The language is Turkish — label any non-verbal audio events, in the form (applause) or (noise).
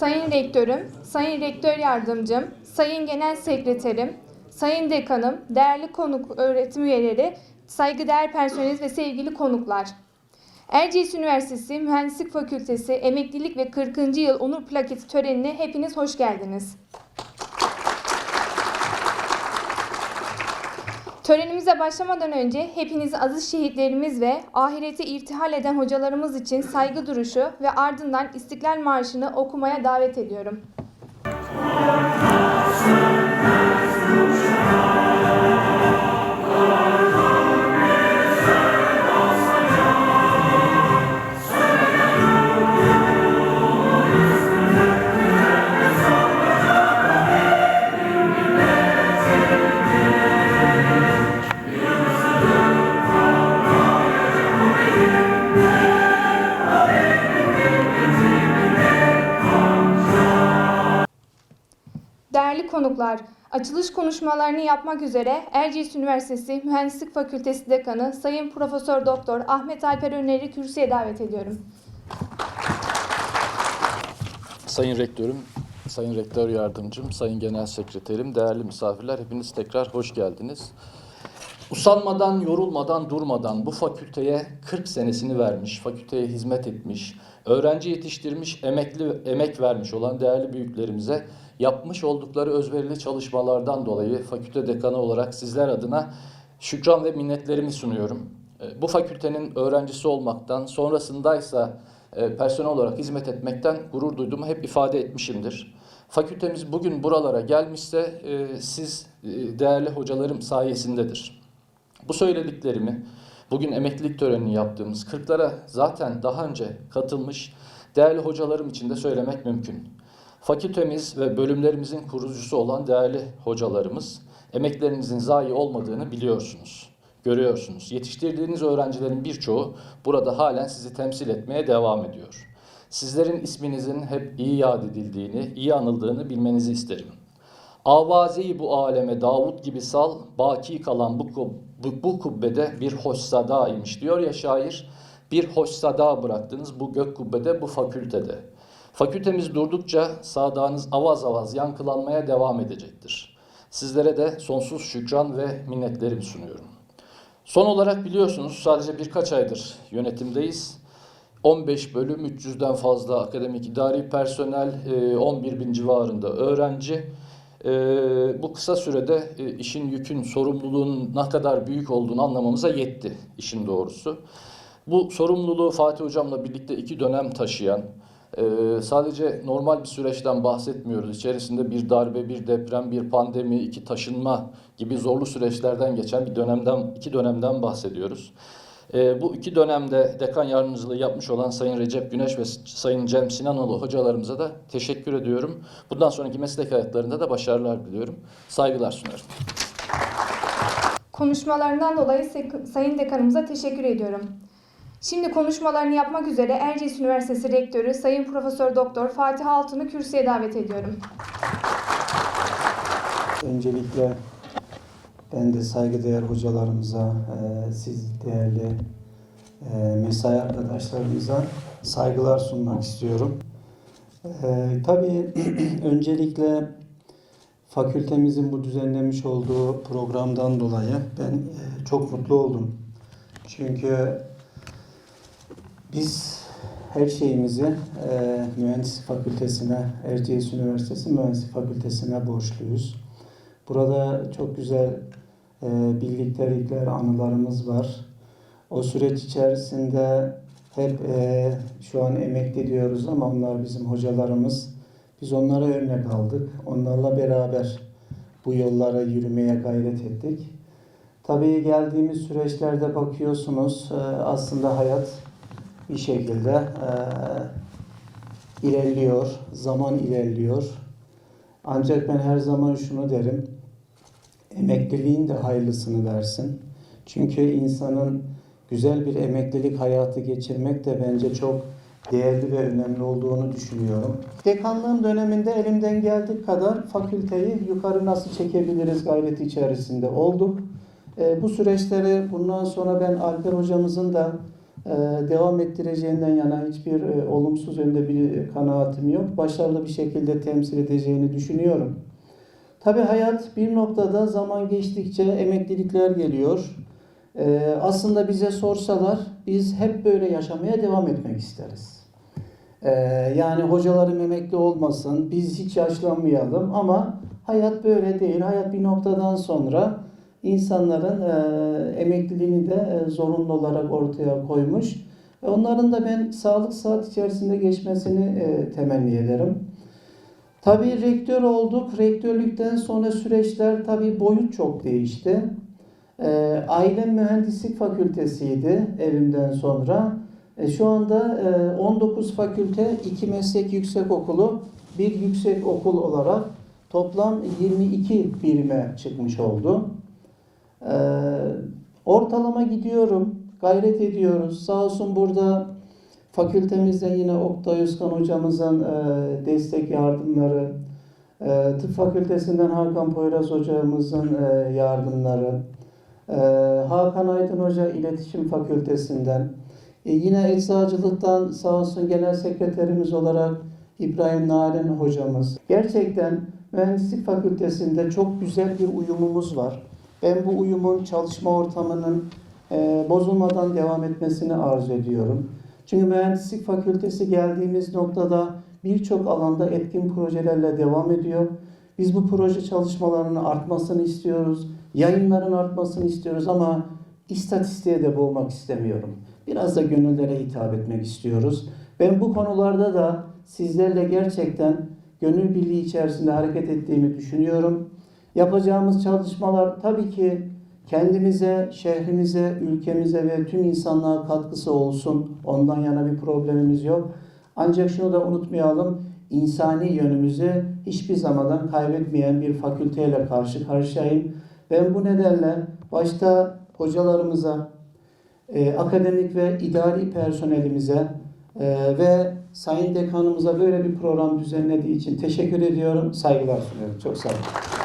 Sayın Rektörüm, Sayın Rektör Yardımcım, Sayın Genel Sekreterim, Sayın Dekanım, değerli konuk öğretim üyeleri, saygıdeğer personel ve sevgili konuklar. Erciyes Üniversitesi Mühendislik Fakültesi Emeklilik ve 40. Yıl Onur Plaketi törenine hepiniz hoş geldiniz. Törenimize başlamadan önce hepinizi aziz şehitlerimiz ve ahirete irtihal eden hocalarımız için saygı duruşu ve ardından İstiklal Marşı'nı okumaya davet ediyorum. Değerli konuklar, açılış konuşmalarını yapmak üzere Erciyes Üniversitesi Mühendislik Fakültesi Dekanı Sayın Profesör Doktor Ahmet Alper Öner'i kürsüye davet ediyorum. Sayın Rektörüm, Sayın Rektör Yardımcım, Sayın Genel Sekreterim, değerli misafirler hepiniz tekrar hoş geldiniz. Usanmadan, yorulmadan, durmadan bu fakülteye 40 senesini vermiş, fakülteye hizmet etmiş, öğrenci yetiştirmiş, emekli emek vermiş olan değerli büyüklerimize yapmış oldukları özverili çalışmalardan dolayı fakülte dekanı olarak sizler adına şükran ve minnetlerimi sunuyorum. E, Bu fakültenin öğrencisi olmaktan, sonrasındaysa e, personel olarak hizmet etmekten gurur duyduğumu hep ifade etmişimdir. Fakültemiz bugün buralara gelmişse e, siz değerli hocalarım sayesindedir. Bu söylediklerimi bugün emeklilik törenini yaptığımız 40'lara zaten daha önce katılmış değerli hocalarım için de söylemek mümkün. Fakültemiz ve bölümlerimizin kurucusu olan değerli hocalarımız emeklerinizin zayi olmadığını biliyorsunuz, görüyorsunuz. Yetiştirdiğiniz öğrencilerin birçoğu burada halen sizi temsil etmeye devam ediyor. Sizlerin isminizin hep iyi yad edildiğini, iyi anıldığını bilmenizi isterim. Avazeyi bu aleme Davut gibi sal, baki kalan bu, bu, bu kubbede bir hoş sadaymış diyor ya şair. Bir hoş sada bıraktınız bu gök kubbede, bu fakültede. Fakültemiz durdukça sadağınız avaz avaz yankılanmaya devam edecektir. Sizlere de sonsuz şükran ve minnetlerimi sunuyorum. Son olarak biliyorsunuz sadece birkaç aydır yönetimdeyiz. 15 bölüm, 300'den fazla akademik idari personel, e, 11 bin civarında öğrenci. E, Bu kısa sürede e, işin yükün, sorumluluğun ne kadar büyük olduğunu anlamamıza yetti işin doğrusu. Bu sorumluluğu Fatih Hocam'la birlikte iki dönem taşıyan, e, sadece normal bir süreçten bahsetmiyoruz. İçerisinde bir darbe, bir deprem, bir pandemi, iki taşınma gibi zorlu süreçlerden geçen bir dönemden, iki dönemden bahsediyoruz. E, bu iki dönemde dekan yardımcılığı yapmış olan Sayın Recep Güneş ve Sayın Cem Sinanoğlu hocalarımıza da teşekkür ediyorum. Bundan sonraki meslek hayatlarında da başarılar diliyorum. Saygılar sunarım. Konuşmalarından dolayı Sayın Dekanımıza teşekkür ediyorum. Şimdi konuşmalarını yapmak üzere Erciyes Üniversitesi Rektörü Sayın Profesör Doktor Fatih Altun'u kürsüye davet ediyorum. Öncelikle ben de saygıdeğer hocalarımıza, e, siz değerli e, mesai arkadaşlarımıza saygılar sunmak istiyorum. E, Tabii (clears throat) öncelikle fakültemizin bu düzenlemiş olduğu programdan dolayı ben çok mutlu oldum. Çünkü biz her şeyimizi e, Mühendislik Fakültesine, Erciyes Üniversitesi Mühendislik Fakültesine borçluyuz. Burada çok güzel birliktelikler, anılarımız var. O süreç içerisinde hep e, şu an emekli diyoruz ama onlar bizim hocalarımız. Biz onlara örnek aldık. Onlarla beraber bu yollara yürümeye gayret ettik. Tabii geldiğimiz süreçlerde bakıyorsunuz e, aslında hayat bir şekilde e, ilerliyor, zaman ilerliyor. Ancak ben her zaman şunu derim, emekliliğin de hayırlısını versin. Çünkü insanın güzel bir emeklilik hayatı geçirmek de bence çok değerli ve önemli olduğunu düşünüyorum. Dekanlığım döneminde elimden geldiği kadar fakülteyi yukarı nasıl çekebiliriz gayreti içerisinde olduk. E, bu süreçleri bundan sonra ben Alper hocamızın da e, devam ettireceğinden yana hiçbir e, olumsuz yönde bir kanaatim yok. Başarılı bir şekilde temsil edeceğini düşünüyorum. Tabii hayat bir noktada zaman geçtikçe emeklilikler geliyor. E, aslında bize sorsalar biz hep böyle yaşamaya devam etmek isteriz. E, yani hocalarım emekli olmasın, biz hiç yaşlanmayalım ama hayat böyle değil. Hayat bir noktadan sonra insanların e, emekliliğini de e, zorunlu olarak ortaya koymuş. Onların da ben sağlık saat içerisinde geçmesini e, temenni ederim. Tabii rektör olduk. Rektörlükten sonra süreçler tabii boyut çok değişti. E, aile mühendislik fakültesiydi evimden sonra. E, şu anda e, 19 fakülte, 2 meslek yüksekokulu, bir yüksek okul olarak toplam 22 birime çıkmış oldu. Ee, ortalama gidiyorum, gayret ediyoruz. Sağ olsun burada fakültemizde yine Oktay Özkan hocamızın e, destek yardımları, e, tıp fakültesinden Hakan Poyraz hocamızın e, yardımları, e, Hakan Aydın Hoca iletişim fakültesinden, e, yine eczacılıktan sağ olsun genel sekreterimiz olarak İbrahim Narin hocamız. Gerçekten mühendislik fakültesinde çok güzel bir uyumumuz var. Ben bu uyumun çalışma ortamının e, bozulmadan devam etmesini arzu ediyorum. Çünkü mühendislik fakültesi geldiğimiz noktada birçok alanda etkin projelerle devam ediyor. Biz bu proje çalışmalarının artmasını istiyoruz. Yayınların artmasını istiyoruz ama istatistiğe de boğmak istemiyorum. Biraz da gönüllere hitap etmek istiyoruz. Ben bu konularda da sizlerle gerçekten gönül birliği içerisinde hareket ettiğimi düşünüyorum. Yapacağımız çalışmalar tabii ki kendimize, şehrimize, ülkemize ve tüm insanlığa katkısı olsun. Ondan yana bir problemimiz yok. Ancak şunu da unutmayalım. insani yönümüzü hiçbir zamandan kaybetmeyen bir fakülteyle karşı karşıyayım. Ben bu nedenle başta hocalarımıza, e, akademik ve idari personelimize e, ve Sayın Dekanımıza böyle bir program düzenlediği için teşekkür ediyorum. Saygılar sunuyorum. Çok sağ olun.